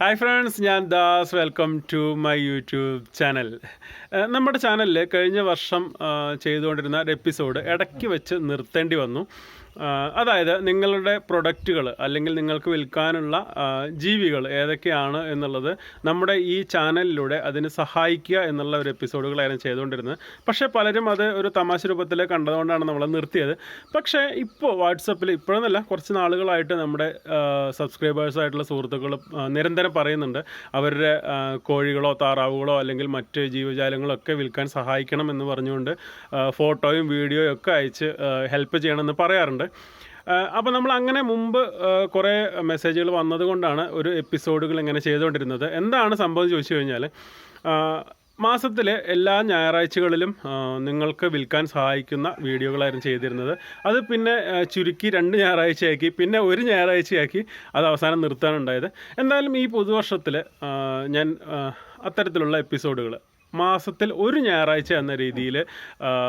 Hi friends ഞാൻ Das. Welcome to my YouTube channel നമ്മുടെ ചാനലിൽ കഴിഞ്ഞ വർഷം ചെയ്തുകൊണ്ടിരുന്ന ഒരു എപ്പിസോഡ് ഇടയ്ക്ക് വെച്ച് നിർത്തേണ്ടി വന്നു. അതായത് നിങ്ങളുടെ പ്രൊഡക്റ്റുകൾ അല്ലെങ്കിൽ നിങ്ങൾക്ക് വിൽക്കാനുള്ള ജീവികൾ ഏതൊക്കെയാണ് എന്നുള്ളത് നമ്മുടെ ഈ ചാനലിലൂടെ അതിന് സഹായിക്കുക എന്നുള്ള ഒരു എപ്പിസോഡുകളായിരുന്നു ചെയ്തുകൊണ്ടിരുന്നത്. പക്ഷേ പലരും അത് ഒരു തമാശ രൂപത്തിൽ കണ്ടതുകൊണ്ടാണ് നമ്മൾ നിർത്തിയത്. പക്ഷേ ഇപ്പോൾ വാട്സപ്പിൽ ഇപ്പോഴെന്നല്ല കുറച്ച് നാളുകളായിട്ട് നമ്മുടെ സബ്സ്ക്രൈബേഴ്സായിട്ടുള്ള സുഹൃത്തുക്കൾ നിരന്തരം പറയുന്നുണ്ട് അവരുടെ കോഴികളോ താറാവുകളോ അല്ലെങ്കിൽ മറ്റ് ജീവജാലങ്ങളോ ഒക്കെ വിൽക്കാൻ സഹായിക്കണം എന്ന് പറഞ്ഞുകൊണ്ട് ഫോട്ടോയും വീഡിയോയും ഒക്കെ അയച്ച് ഹെൽപ്പ് ചെയ്യണമെന്ന് പറയാറുണ്ട്. അപ്പോൾ നമ്മൾ അങ്ങനെ മുമ്പ് കുറേ മെസ്സേജുകൾ വന്നതുകൊണ്ടാണ് ഒരു എപ്പിസോഡുകൾ ഇങ്ങനെ ചെയ്തുകൊണ്ടിരുന്നത്. എന്താണ് സംഭവം ചോദിച്ചു കഴിഞ്ഞാൽ മാസത്തിലെ എല്ലാ ഞായറാഴ്ചകളിലും നിങ്ങൾക്ക് വിൽക്കാൻ സഹായിക്കുന്ന വീഡിയോകളായിരുന്നു ചെയ്തിരുന്നത്. അത് പിന്നെ ചുരുക്കി രണ്ട് ഞായറാഴ്ചയാക്കി പിന്നെ ഒരു ഞായറാഴ്ചയാക്കി അത് അവസാനം നിർത്താനുണ്ടായത്. എന്തായാലും ഈ പുതുവർഷത്തിൽ ഞാൻ അത്തരത്തിലുള്ള എപ്പിസോഡുകൾ മാസത്തിൽ ഒരു ഞായറാഴ്ച എന്ന രീതിയിൽ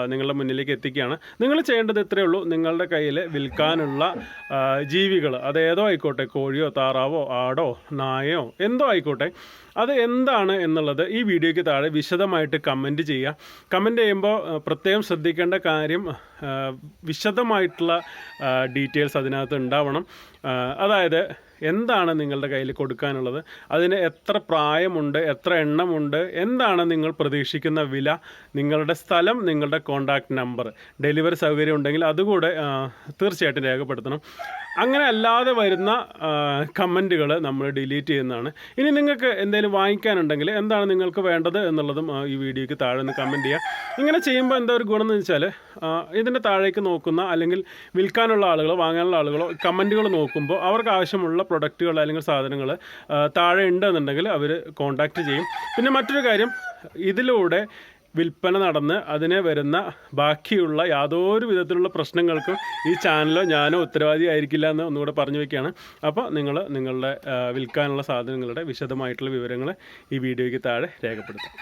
നിങ്ങളുടെ മുന്നിലേക്ക് എത്തിക്കുകയാണ്. നിങ്ങൾ ചെയ്യേണ്ടത് ഇത്രയേ ഉള്ളൂ. നിങ്ങളുടെ കയ്യിൽ വിൽക്കാനുള്ള ജീവികൾ അത് ഏതോ ആയിക്കോട്ടെ കോഴിയോ താറാവോ ആടോ നായയോ എന്തോ ആയിക്കോട്ടെ അത് എന്താണ് എന്നുള്ളത് ഈ വീഡിയോയ്ക്ക് താഴെ വിശദമായിട്ട് കമന്റ് ചെയ്യുക. കമന്റ് ചെയ്യുമ്പോൾ പ്രത്യേകം ശ്രദ്ധിക്കേണ്ട കാര്യം വിശദമായിട്ടുള്ള ഡീറ്റെയിൽസ് അതിനകത്ത് ഉണ്ടാവണം. അതായത് എന്താണ് നിങ്ങളുടെ കയ്യിൽ കൊടുക്കാനുള്ളത്? അതിന് എത്ര പ്രായമുണ്ട് എത്ര എണ്ണമുണ്ട് എന്താണ് നിങ്ങൾ പ്രതീക്ഷിക്കുന്ന വില നിങ്ങളുടെ സ്ഥലം നിങ്ങളുടെ കോൺടാക്റ്റ് നമ്പർ ഡെലിവറി സൗകര്യം ഉണ്ടെങ്കിൽ അതുകൂടെ തീർച്ചയായിട്ടും രേഖപ്പെടുത്തണം. അങ്ങനെ അല്ലാതെ വരുന്ന കമന്റുകൾ നമ്മൾ ഡിലീറ്റ് ചെയ്യുന്നതാണ്. ഇനി നിങ്ങൾക്ക് എന്തെങ്കിലും വാങ്ങിക്കാനുണ്ടെങ്കിൽ എന്താണ് നിങ്ങൾക്ക് വേണ്ടത് എന്നുള്ളതും ഈ വീഡിയോയ്ക്ക് താഴെ ഒന്ന് കമന്റ് ചെയ്യുക ഇങ്ങനെ ചെയ്യുമ്പോൾ എന്താ ഒരു ഗുണം എന്ന് വെച്ചാൽ ഇതിന്റെ താഴേക്ക് നോക്കുന്ന അല്ലെങ്കിൽ വിൽക്കാനുള്ള ആളുകളോ വാങ്ങാനുള്ള ആളുകളോ കമന്റുകൾ നോക്കുമ്പോൾ അവർക്ക് ആവശ്യമുള്ള പ്രൊഡക്റ്റുകൾ അല്ലെങ്കിൽ സാധനങ്ങൾ താഴെ ഉണ്ടെന്നുണ്ടെങ്കിൽ അവർ കോൺടാക്റ്റ് ചെയ്യും. പിന്നെ മറ്റൊരു കാര്യം ഇതിലൂടെ വിൽപ്പന നടന്ന് അതിനെ വരുന്ന ബാക്കിയുള്ള യാതൊരു വിധത്തിലുള്ള പ്രശ്നങ്ങൾക്കും ഈ ചാനലോ ഞാനോ ഉത്തരവാദി ആയിരിക്കില്ല എന്ന് ഒന്നുകൂടെ പറഞ്ഞു വയ്ക്കുകയാണ് അപ്പോൾ നിങ്ങൾ നിങ്ങളുടെ വിൽക്കാനുള്ള സാധനങ്ങളുടെ വിശദമായിട്ടുള്ള വിവരങ്ങൾ ഈ വീഡിയോയ്ക്ക് താഴെ രേഖപ്പെടുത്താം.